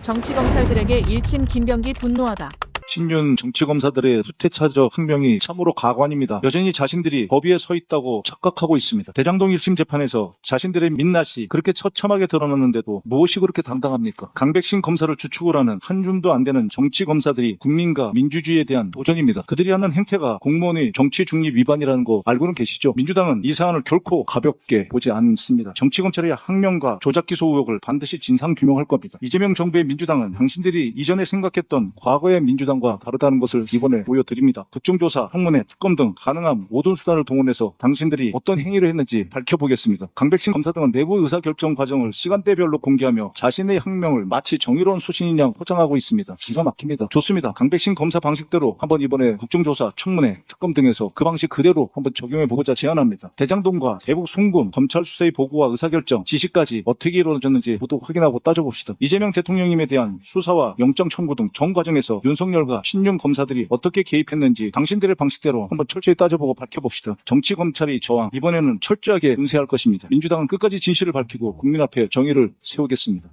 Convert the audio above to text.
정치검찰들에게 일침 김병기 분노하다. 신윤 정치검사들의 후퇴차적 항명이 참으로 가관입니다. 여전히 자신들이 법 위에 서 있다고 착각하고 있습니다. 대장동 1심 재판에서 자신들의 민낯이 그렇게 처참하게 드러났는데도 무엇이 그렇게 당당합니까? 강백신 검사를 주축을 하는 한 줌도 안 되는 정치검사들이 국민과 민주주의에 대한 도전입니다. 그들이 하는 행태가 공무원의 정치 중립 위반이라는 거 알고는 계시죠? 민주당은 이 사안을 결코 가볍게 보지 않습니다. 정치검찰의 항명과 조작기소 의혹을 반드시 진상 규명할 겁니다. 이재명 정부의 민주당은 당신들이 이전에 생각했던 과거의 민주당 과 다르다는 것을 이번에 보여드립니다. 국정조사, 청문회, 특검 등 가능한 모든 수단을 동원해서 당신들이 어떤 행위를 했는지 밝혀보겠습니다. 강백신 검사 등은 내부 의사결정 과정을 시간대별로 공개하며 자신의 항명을 마치 정의로운 소신인 양 포장하고 있습니다. 기가 막힙니다. 좋습니다. 강백신 검사 방식대로 한번 이번에 국정조사, 청문회, 특검 등에서 그 방식 그대로 한번 적용해보고자 제안합니다. 대장동과 대북 송금, 검찰 수사의 보고와 의사결정, 지시까지 어떻게 이루어졌는지 모두 확인하고 따져봅시다. 이재명 대통령님에 대한 수사와 영장 청구 등 전 과정에서 윤석열 과 신윤 검사들이 어떻게 개입했는지 당신들의 방식대로 한번 철저히 따져보고 밝혀봅시다. 정치 검찰이 저항 이번에는 철저하게 응세할 것입니다. 민주당은 끝까지 진실을 밝히고 국민 앞에 정의를 세우겠습니다.